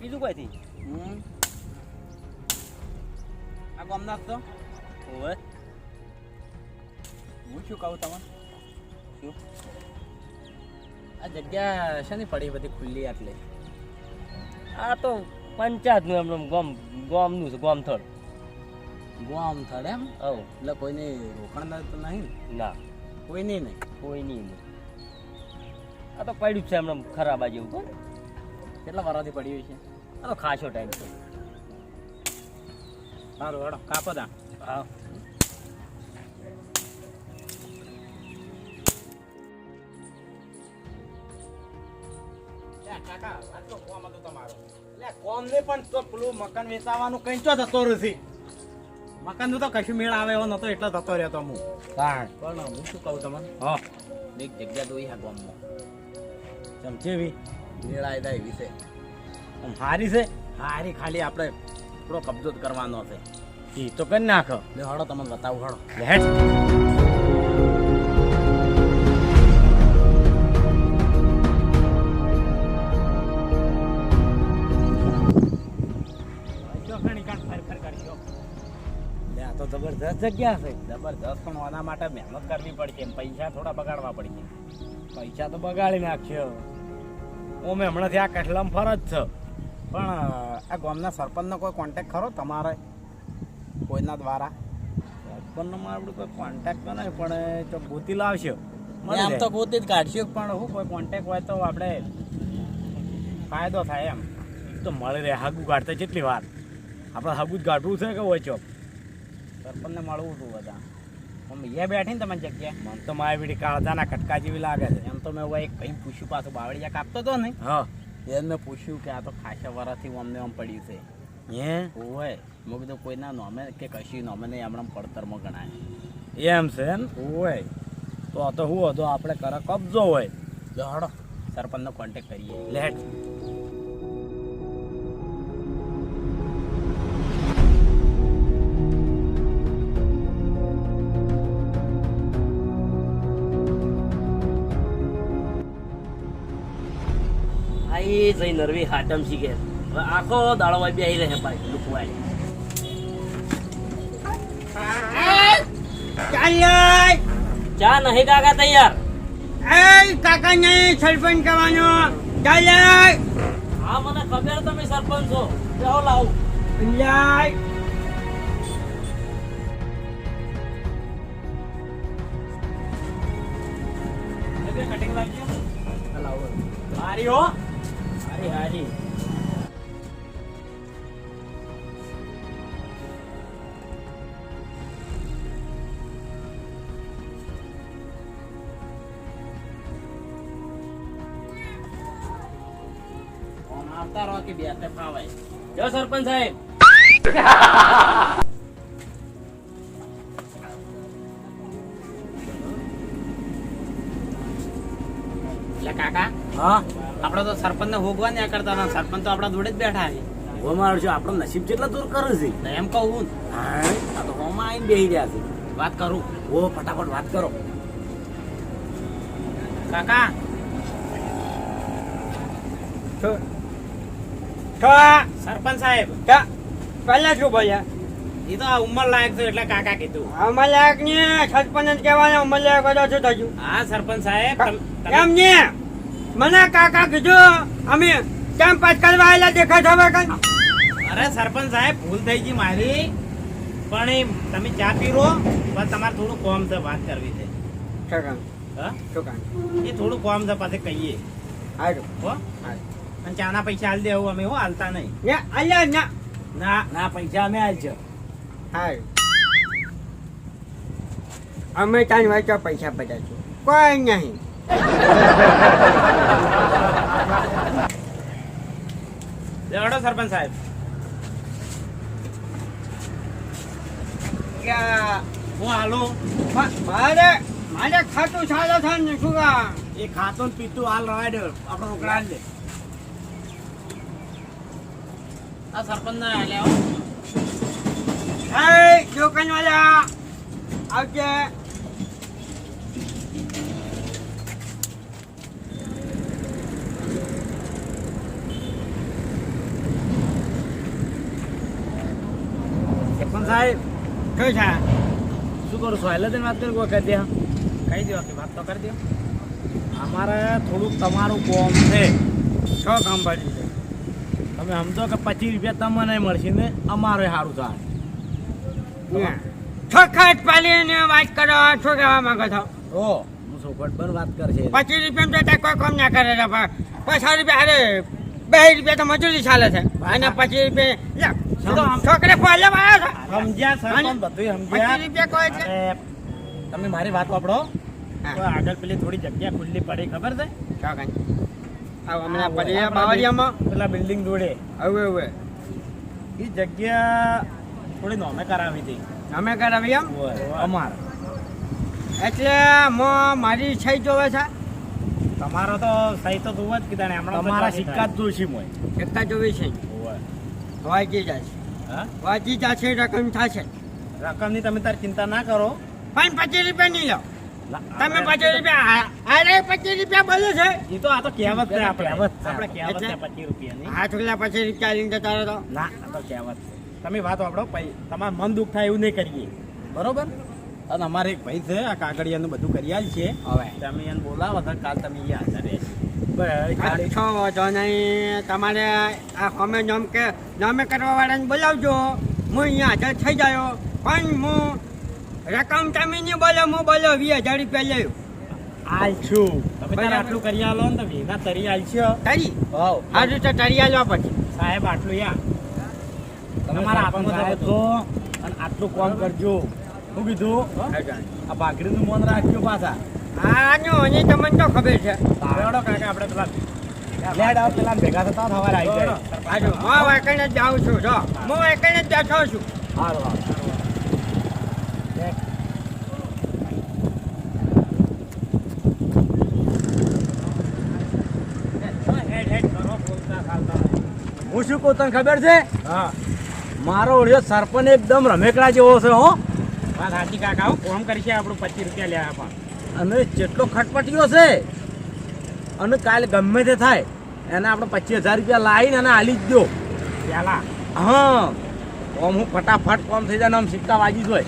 ઝૈડા કોઈથી? હમ. આ જ તો. ઓવે. હું શું કહું તમને? શું? આ જગ્યા શેની પડી બધી ખુલ્લી આટલે. આ તો પંચાયતનું એમ એમ ગોમ ગોમનું છે ગોમથળ. ગોમથળ એમ? હવ. એટલે કોઈને રોકાણ તો નહીં ના? કોઈ નહીં નહીં? કોઈ નહીં. નહીં. આ તો પડ્યું છે એમને ખરાબ આ જેવું કોણ? કેટલા વારાથી પડ્યું છે? આ તો. ખાસો ટાઈમ છે સારું હેડો કાપો તા હા કોમ ને પણ તો પેલું મકાન વેચાવાનું કઈ ચો થતો નથી મકાન તો કશું મેળ આવે એવો નતો એટલો થતો રહ્યો તો હું. પણ હું શું કહું તમને? હા. એક જગ્યા જોઈ હા ગામમાં. ચમચેવી મેળ આવી જાય આમ હારી છે? હારી ખાલી આપણે થોડો કબજો કરવાનો છે. એ તો કરી નાખો. લે હળો તમને બતાવું હળો હેડ. લે આ તો જબરદસ્ત જગ્યા છે. જબરદસ્ત પણ આના માટે મહેનત કરવી પડશે. પૈસા થોડા બગાડવા પડશે. પૈસા તો બગાડી નાખ્યો. ઓમે હમણાંથી આ કઠલામ ફરજ છે. પણ આ ગામના સરપંચનો કોઈ કોન્ટેક્ટ ખરો તમારે? કોઈના દ્વારા? સરપંચનો મારું કોઈ કોન્ટેક્ટ તો નહીં પણ તો ગોતી લાવશે. આમ તો ગોતી જ કાઢશે પણ હું કોઈ કોન્ટેક્ટ હોય તો આપણે ફાયદો થાય એમ. તો મળી રહે હાગું કાઢતા કેટલી વાર. આપણે હાગું જ કાઢવું છે કે હોય ચોપ? સરપંચને મળવું હતું બધા. મમ્મી બેઠી ને તમારી જગ્યા મને તો મારી બીડી કાળજાના કટકા જેવી લાગે છે. એમ તો મેં એક કંઈ પૂછ્યું પાછું બાવળિયા કાપતો હતો ને હા. એ મેં પૂછ્યું કે આ તો ખાસા વરાથી અમને આમ પડ્યું છે. હે? હોય મેં કીધું કોઈના નોમે કે કશી નોમે નહીં હમણાં પડતરમાં ગણાય. એમ છે ને હોય તો આ તો હું હતો? આપણે કરે કબજો હોય. હડો સરપંચનો કોન્ટેક્ટ કરીએ. લેટ. આઈ જઈ નરવી હાટમ શીખે. હવે આખો દાડો વાય બેહી રહે ભાઈ લુકવાય ચા નહીં કાકા તૈયાર? કાકા નહીં સરપંચ કહેવાનો ચાલે હા મને ખબર તમે સરપંચ છો. જાઓ લાવો. કટિંગ લાગજો મારી હો. હારી હારી આવતા રહો કે બે ફાવાય? જો સરપંચ સાહેબ. એટલે કાકા. હા? આપણે તો સરપંચને હોગવા ન્યા કરતા ના સરપંચ તો આપણા જોડે જ બેઠા છે. મારું છે આપણો નસીબ જેટલા દૂર કરે છે. એમ કહું હા. આ તો હોમાં આવીને બેહી રહ્યા છે. વાત કરું. ઓ ફટાફટ વાત કરો. કાકા. સરપંચ સાહેબ. પહેલા શું બોલ્યા? એ તો ઉંમર લાયક છે એટલે કાકા કીધું. અમલાયક ને સરપંચ જ કહેવાના અમલાયક બધા શું થયું હા સરપંચ સાહેબ એમ ને મને કાકા કીધું અમે કેમ પાસ કરવા આવેલા દેખાય છે હવે અરે સરપંચ સાહેબ ભૂલ થઈ ગઈ મારી. પણ એ તમે ચા પીરો પણ તમારે થોડું કોમ છે વાત કરવી છે. હા? એ થોડું કોમ છે પાસે કહીએ. હો. અને ચાના પૈસા હાલ દેવું અમે હો હાલતા નહીં. ને ના. પૈસા અમે હાલજો છે અમે તાન વાંચો પૈસા બધા કોઈ નહીં. લેવડો સરપંચ સાહેબ. હું હાલું? મારે મારે ખાતું ચાલે છે ને શું એ ખાતું પીતું હાલ રવાય દે આપણો રોકડા દે. આ સરપંચ ના હાલે હો એ દુકાન વાળા આવજે. સાહેબ શું છે? શું કરું સોયલથી વાત કરી કોઈ કહી દે કહી દો કે વાત તો કરી દો. અમારે થોડુંક તમારું કોમ છે. છ કામ પડી છે. તમે સમજો કે પચીસ રૂપિયા તમને મળશે ને અમારે સારું થાય. છોખટ પાલીને વાત કરો શું કહેવા માંગો છો? ઓ હું સોખટ પર વાત કરશે પચીસ રૂપિયા તો કોઈ કામ ના કરે છે પચાસ રૂપિયા અરે બે રૂપિયા તો મજૂરી ચાલે છે. અને પચીસ રૂપિયા છોકરે પહેલા આવ્યો સમજ્યા સરપંચ બધું સમજ્યા. રૂપિયા કોઈ છે? તમે મારી વાત વાપરો. તો આગળ પેલી થોડી જગ્યા ખુલ્લી પડી ખબર છે? ચોકન. આવો હમણાં પડી બાવળિયામાં. પેલા બિલ્ડિંગ જોડે. હવે હવે એ જગ્યા થોડી નોમે કરાવી હતી. અમે કરાવી એમ? અમાર. એટલે મારી સહી જોવે છે? તમારો તો સહી તો તું જ કીધા ને તમારા સિક્કા જ જોશી મોય. એકતા જોવી છે? વાંચી જશે હા? વાંચી જશે રકમ થશે. રકમની તમે તાર ચિંતા ના કરો. પણ પચીસ રૂપિયા નહીં લો. તમે પચીસ રૂપિયા અરે પચીસ રૂપિયા બોલો છે. એ તો આ તો કહેવત છે આપણે. આપણે કહેવત છે પચીસ રૂપિયાની આ છોકરા પચીસ રૂપિયા લઈને જતા રહો તો. ના આ તો કહેવત છે. તમે વાત આપણો તમારે મન દુઃખ થાય એવું નહીં કરીએ. બરોબર? અને અમારે એક ભાઈ છે આ કાગળિયાનું બધું કરી આલ છે. હવે. તમે એને બોલાવો તો કાલ તમે અહીંયા હાજર છો વાંધો નહીં તમારે આ અમે નામ કે નામે કરવા વાળાને બોલાવજો. હું અહીંયા હાજર થઈ જાયો. પણ હું રકમ તમે નહીં બોલો હું બોલો વીસ હજાર રૂપિયા લેવું આલ છું. તમે આટલું કરી આલો ને તો ના તરી આલ છે તારી? હોવ. આ રીતે તારી આલવા પછી. સાહેબ આટલું યા. તમારા હાથમાં સાહેબ અને આટલું કામ કરજો. શું કીધું આ ભાખરીનું મન રાખજો પાછા. આનો અને તમને તો ખબર છે. રેડો કાકા આપણે પેલા લેડ આવ પેલા ભેગા થતા સવારે આવી જાય. આજો હું એકને જ જાઉં છું જો. હું. એકને જ બેઠો છું. હારો હું શું કહું તને ખબર છે? હા. મારો ઓળિયો સરપંચ એકદમ રમેકડા જેવો છે હો. વાત સાચી કાકા હું. ફોન કરી છે આપણું પચીસ રૂપિયા લેવા પણ. અને જેટલો ખટપટીયો છે અને કાલે ગમે તે થાય એને આપણે પચીસ હજાર રૂપિયા લાવીને એને હાલી જ દો. પેલા. હા. ઓમ હું ફટાફટ કોમ થઈ જાય આમ સિક્કા વાગી જોય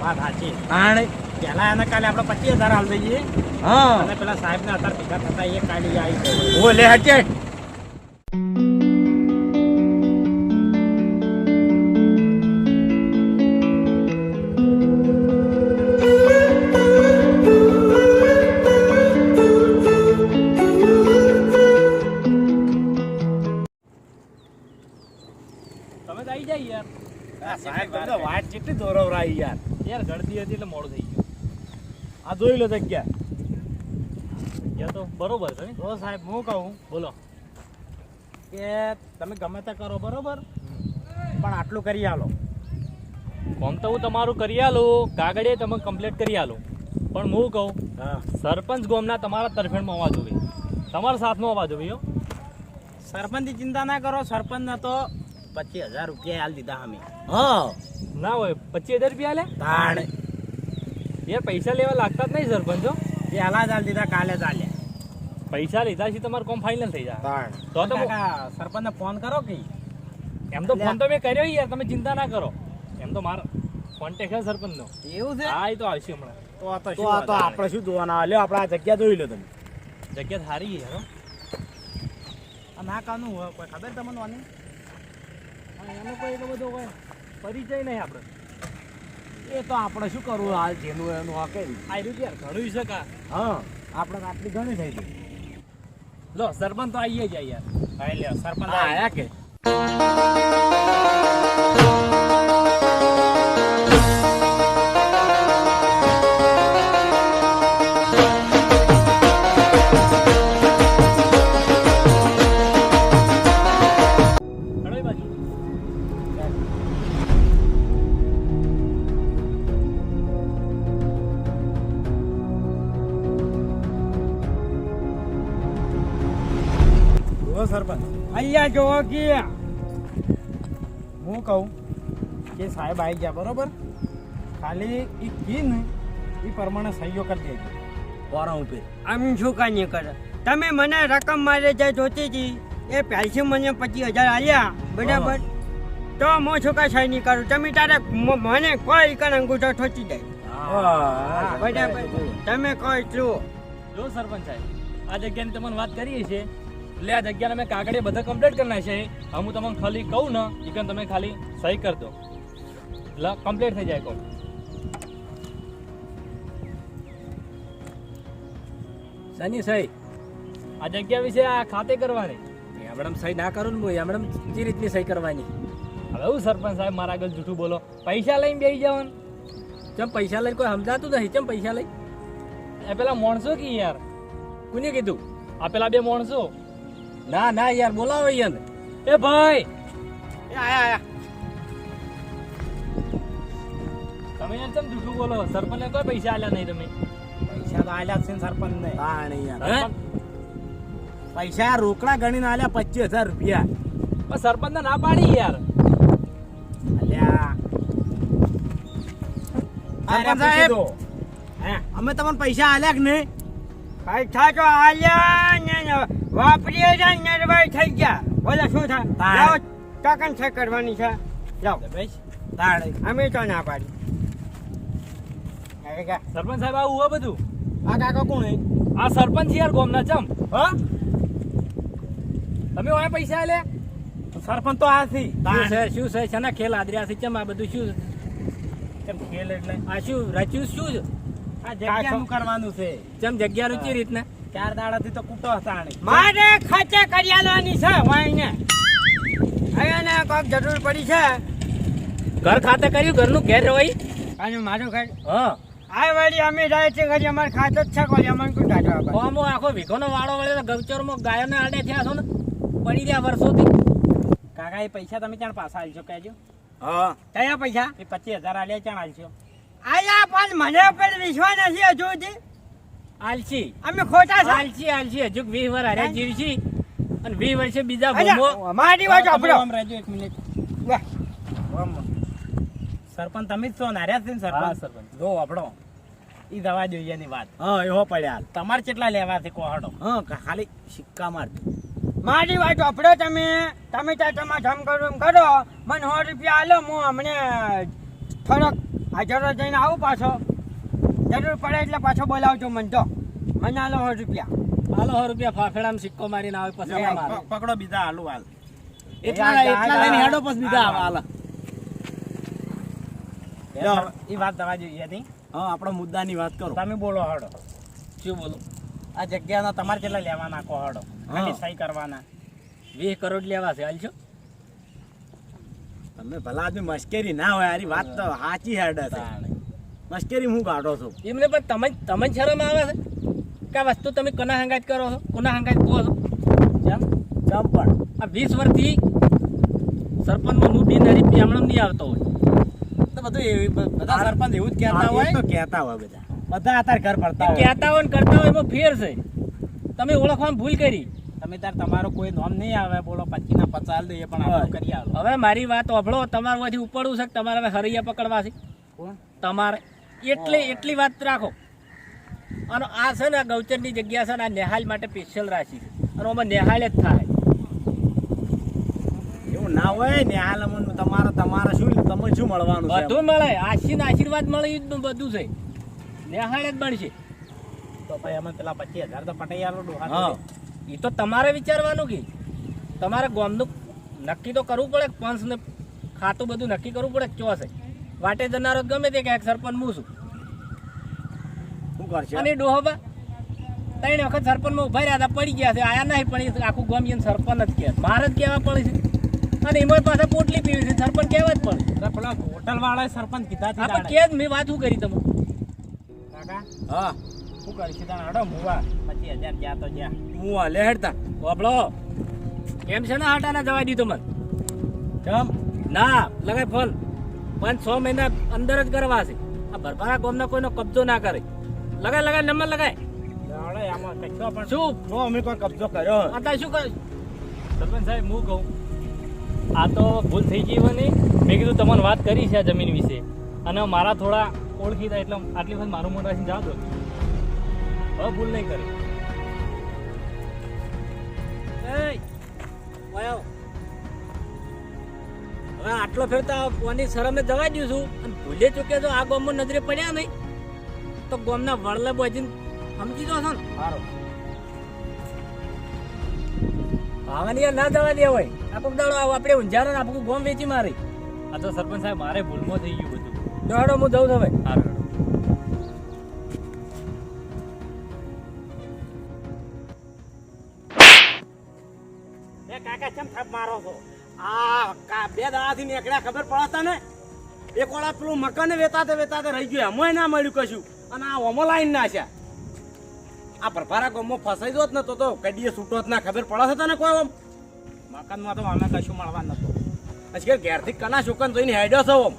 વાત સાચી. કારણ પેલા એને કાલે આપણે પચીસ હજાર હાલ દઈએ. હા. અને પેલા સાહેબને અત્યારે ભેગા થતા એ કાલે આવી જાય ઓ લે હટે. તમે તો આવી જાય યાર. સાહેબ તમે તો વાત કેટલી દોરવરાઈ યાર. યાર ગળતી હતી એટલે મોડું થઈ ગયું. આ જોઈ લો જગ્યા. યાર તો બરોબર છે તો સાહેબ હું કહું? બોલો. કે તમે ગમે તે કરો બરોબર? પણ આટલું કરી આલો. કોમ તો હું તમારું કરી આલું. કાગળે તમે કમ્પ્લીટ કરી આલું. પણ હું કહું સરપંચ ગોમના તમારા તરફેણમાં હોવા જોઈએ. તમારા સાથમાં હોવા જોઈએ સરપંચ સરપંચની ચિંતા ના કરો સરપંચને તો પચીસ હજાર રૂપિયા હાલ દીધા અમે. હા. ના હોય પચીસ હજાર રૂપિયા લે તાણ. યાર પૈસા લેવા લાગતા જ નહીં સરપંચો પેલા જ હાલ દીધા કાલે જ હાલ્યા પૈસા લીધા છે તમારું કોમ ફાઇનલ થઈ જાય. તાણ. તો તો સરપંચને ફોન કરો કે? એમ તો ફોન તો મેં કર્યો યાર તમે ચિંતા ના કરો. એમ તો મારો કોન્ટેક્ટ છે સરપંચનો. એવું છે? હા એ તો આવશે હમણાં. તો આ તો આ તો આપણે શું જોવાના? લ્યો આપણે આ જગ્યા જોઈ લો તમે. જગ્યા સારી છે યાર આ ના કાનું હોય કોઈ ખબર તમને વાની એનો કોઈ એટલો બધો કોઈ પરિચય નહીં આપણે. એ તો આપણે શું કરવું? હાલ જેનું એનું હકે કરી આ રીતે યાર ઘણું છે કા? હા આપણે આટલી ઘણી થઈ ગઈ. લો સરપંચ તો આવીએ જાય યાર. હા લ્યો સરપંચ આયા કે? જુઓ સરપંચ. અહીંયા જોવો કે હું કહું કે સાહેબ આવી ગયા બરોબર? ખાલી એ કી એ પ્રમાણે સહીઓ કરી દેજો. વારા ઉપર? આમ શું કાંઈ નહીં કરે? તમે મને રકમ મારે જે જોતી હતી એ પહેલથી મને પચીસ હજાર આલ્યા બરાબર? તો હું શું કાંઈ સહી નહીં કરું? તમે તારે મને કોઈ કણ અંગૂઠો ઠોચી જાય બરાબર. તમે કહો છો જો સરપંચ સાહેબ આ જગ્યાની તમને વાત કરીએ છીએ. એટલે આ જગ્યાને અમે કાગળે બધા કમ્પ્લીટ કરી નાખીએ છે. હું તમને ખાલી કહું ને એ કણ તમે ખાલી સહી કરી દો. એટલે કમ્પ્લીટ થઈ જાય કહું સની સહી આ જગ્યા વિશે આ ખાતે કરવાની. મેડમ સહી ના કરું ને એમણે જે રીતની સહી કરવાની? હવે હું સરપંચ સાહેબ મારા આગળ જૂઠું બોલો. પૈસા લઈને બેસી જવાનું. ચમ પૈસા લઈને કોઈ સમજાતું નથી? ચમ પૈસા લઈ એ પેલા માણસો કી યાર? કોને કીધું? આ પેલા બે માણસો. ના ના યાર બોલાવો યાર. એ ભાઈ! એ આયા આયા. તમે યાર કેમ જૂઠું બોલો? સરપંચને કોઈ પૈસા આલ્યા નહીં તમે? પૈસા તો આલ્યા છે સરપંચ ને હા નહીં યાર પૈસા રોકડા ગણીને આલ્યા પચીસ હજાર રૂપિયા. પણ સરપંચને ના પાડી યાર. અલ્યા. સરપંચ સાહેબ! અમે તમને પૈસા આલ્યા કે નહીં? પૈસા તો આલ્યા ને. વાપરીએ જાય નરવાઈ થઈ ગયા. બોલો શું થાય. લાવો ટકન છે કરવાની છે. લાવો ભાઈ અમે તો ના પાડી. સરપંચ સાહેબ આવું હોય બધું? આ કાકા કોણ આ સરપંચ યાર ગોમના ચમ. હા? તમે ઓય પૈસા લે સરપંચ તો આ થી શું છે છે? ને ખેલ આદર્યા છે? ચમ આ બધું શું? કેમ ખેલ એટલે? આ શું રચ્યું શું? આ આ જગ્યાનું કરવાનું છે. ચમ જગ્યા રૂચી રીતના? ચાર દાડાથી તો કૂટો હતા આણે મારે ખાતે કરિયાલાની છે વાઈને અહીંયા કોક જરૂર પડી છે. ઘર ખાતે કર્યું? ઘરનું ઘેર હોય? અને મારું ઘર? હ. આ વાળી અમે જાય છે ઘરે અમારે ખાતો જ છે કોઈ અમને કોઈ પડે. ઓમો આખો વિખોનો વાળો વળે ગૌચરમાં ગાયોને આડે થયા છો ને? પડી રહ્યા વર્ષોથી. કાકા એ પૈસા તમે ક્યાં પાછા આલશો કહેજો? હા. કયા પૈસા? એ પચીસ હજાર આલ્યા ત્યાં આલશો? આયા પણ મને પણ વિશ્વાસ નથી હજુ સુધી. આલસી. અમે ખોટા છે? આલસી આલસી. હજુ વીસ વર હારે જીવશી. અને વીસ વર્ષે બીજા ભૂમો મારી વાત તમે આમ રાજો એક મિનિટ. વાહ. સરપંચ તમે જ છો ને હાર્યા છે ને સરપંચ? સરપંચ. જો આપણો ઈ દવા જોઈએ ની વાત. હા એવો પડ્યા. તમારે કેટલા લેવા છે કોહડો? હા ખાલી સિક્કા માર. મારી વાત આપડે તમે. તમે ત્યાં તમારે જમ કરો એમ કરો. મને સો રૂપિયા આલો હું હમણે થોડોક હાજર જઈને આવું પાછો. જરૂર પડે એટલે પાછો બોલાવજો મને તો મને આલો સો રૂપિયા. હાલો સો રૂપિયા ફાફેડામાં સિક્કો મારીને આવે પછી પકડો બીજા હાલું હાલ. એટલા- એટલા લઈને હેડો પછી બીજા આવે હાલ એ વાત દવા જોઈએ નહીં. હા આપણો મુદ્દાની વાત કરો. તમે બોલો હડો. શું બોલો? આ જગ્યાના તમારે કેટલા લેવાના કો હડો? ખાલી સહી કરવાના. વીસ કરોડ લેવા છે હાલશો તમે ભલા આદમી મશ્કરી ના હોય આરી વાત તો સાચી હેડ છે. મશ્કરી હું કાઢો છું? એમને પણ તમે તમે શરમ આવે છે? કે આ વસ્તુ તમે કોના હંગાત કરો છો? કોના હંગાત કહો છો? જેમ જેમ પણ. આ વીસ વર્ષથી સરપંચમાં હું બિન હરી પ્યામણમ નહીં આવતો હોય. તો બધું એવી બધા સરપંચ એવું જ કહેતા હોય? તો કહેતા હોય બધા. બધા અત્યારે ઘર પડતા હોય. કહેતા હોય ને કરતા હોય એમાં ફેર છે. તમે ઓળખવામાં ભૂલ કરી. તમે તાર તમારો કોઈ નોમ નહીં આવે બોલો પચી ના પચાલ દઈએ પણ આપણે કરી આવે હવે મારી વાત ઓભળો તમારે માંથી ઉપડવું છે તમારે હવે હરૈયા પકડવા છે? તમારે. એટલી એટલી વાત રાખો. અને આ છે ને ગૌચરની જગ્યા છે ને આ નેહાલ માટે સ્પેશિયલ રાખી છે. અને આમાં નેહાલ જ થાય. એવું ના હોય નેહાલ અમને તમારે તમારે શું તમને શું મળવાનું બધું મળે. આશીન આશીર્વાદ મળે એ બધું છે. નેહાલ જ બનશે. તો ભાઈ અમે પેલા પચીસ હજાર તો પટાઈ ડોહા હા. એ તો તમારે વિચારવાનું કે તમારે ગોમનું નક્કી તો કરવું પડે પંચ ને ખાતું બધું નક્કી કરવું પડે ચોસે? છે વાટે જનારો ગમે તે કે સરપંચ હું છું. શું કરશે? અને ડોહોબા ત્રણ વખત સરપંચમાં ઊભા રહ્યા હતા પડી ગયા છે. આયા નહીં પણ આખું ગામ એને સરપંચ જ કહે મારે જ કહેવા પડે છે. અને એમાં પાસે પોટલી પીવી છે. સરપંચ કહેવા જ પડે. પેલા હોટલ વાળા સરપંચ કીધા આપણે કે જ મેં વાત શું કરી તમે કાકા? હા. શું કરીશું? તાણ હડો મુવા પચીસ હજાર જ્યાં તો જ્યાં મુવા હાલે હેડતા બાબળો કેમ છે ને હાટા ના જવા દીધો મને? કેમ? ના લગાય ફોન. પાંચ છ મહિના અંદર જ કરવા છે. આ ભરભારા ગામના કોઈનો કબજો ના કરે. લગાય લગાય નંબર લગાય. શું? અમે કોઈ કબજો કર્યો અત્યારે શું કરે સરપંચ સાહેબ હું કહું આ તો ભૂલ થઈ ગઈ હોય મેં કીધું તમને વાત કરી છે આ જમીન વિશે. અને મારા થોડા ઓળખીતા એટલે આટલી વખત મારું મોઢ રાખીને જાવ દો. હવે ભૂલ નહીં કરી. હવે આટલો ફેર તો કોની શરમે જવા દઉં છું. અને ભૂલે ચૂકે જો આ ગોમ નજરે પડ્યા નહીં. તો ગોમના વડલે બોજીને સમજી દો છો ને? ભાવાની ના જવા દે હોય. આપણું દાડો આવો આપણે ઊંઝારો આપણું ગોમ વેચી મારી. આ તો સરપંચ સાહેબ મારે ભૂલમાં થઈ ગયું બધું. દોડો હું જઉં હવે. સારું કાકા ચમ થાપ મારો છો? આ બે દાડાથી નીકળ્યા ખબર પડતા ને એક વાળા પેલું મકાન વેતાતે વેતાતે રહી ગયું. એમાંય ના મળ્યું કશું. અને આ ઓમો લાઈન ના છે. આ પરભારા ગમો ફસાઈ જોત ને તો તો કડીએ છૂટો જ ખબર પડે છે તને કોઈ ઓમ? મકાનમાં તો અમે કશું મળવા નતું પછી ઘેરથી કના શુકન જોઈને હેડ્યો છો ઓમ?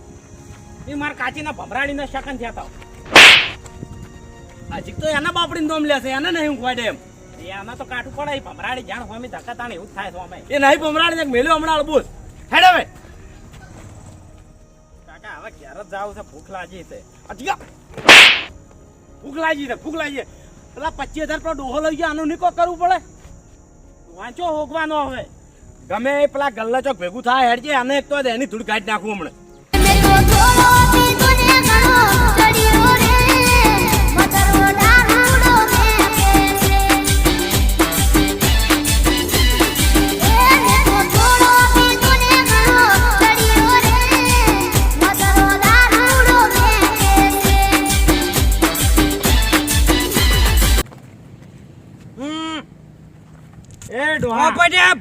એ મારા કાચીના ભભરાડીના શકન થયા હતા હજી તો એના બાપડીને દોમ લેશે એને નહીં ઊંઘવાડે એમ. એના તો કાઠું પડે ભમરાડી જાણ હોમી ધક્કા તાણે એવું થાય સ્વામી. એ નહીં ભમરાડી ને મેલ્યો હમણાં અળબુસ હેડ હવે. કાકા હવે ઘેર જાવ છે ભૂખ લાગી છે. અટક્યો ભૂખ લાગી છે ભૂખ લાગી પેલા પચીસ હજાર પર ડોહો લઈ ગયો આનું નીકો કરવું પડે? વાંચો હોગવાનો હવે. ગમે એ પેલા ગલ્લા ચોક ભેગું થાય હેડજે આને અને એક તો એની ધૂળ કાઢી નાખવું હમણાં.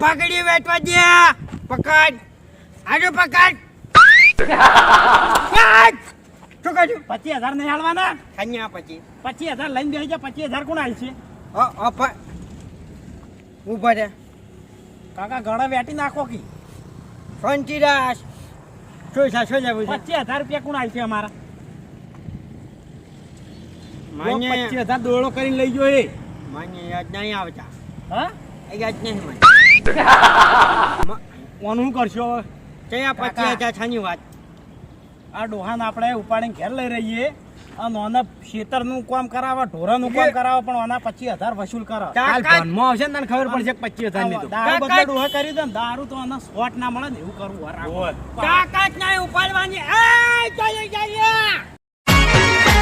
ડોહા વેટવા વેચવા દે પકડ. આજો પકડ! શું કહ્યું પચીસ હજાર નહીં હાલવાના? અહીંયા પછી. પચીસ હજાર લઈને બેસી જાય પચીસ હજાર કોણ હાલશે છે ઊભા રે કાકા ગળા વેટી નાખો કી. શાંતિદાસ શું છે શું છે પચીસ હજાર રૂપિયા કોણ હાલશે અમારા? પચીસ હજાર દોડો કરીને લઈ ગયો એ. માન્ય યાદ નહીં આવતા. હા? યાદ નહીં મને. શું કરશો હવે? ત્યાં હજાર છાની વાત? આ ડોહાને આપણે ઉપાડીને ઘેર લઈ રહીએ. અને ઓને ખેતરનું કામ કરાવવા ઢોરાનું કામ કરાવવા પણ ઓના પચીસ હજાર વસૂલ કરો. કાલ આવશે ને તને ખબર પડશે કે પચીસ હજાર દારૂ. બદલે ડોહા કરી દે દારૂ તો શોટ ના મળે ને એવું કરવું કાકા જ નહીં ઉપાડવાની. એ ચાલે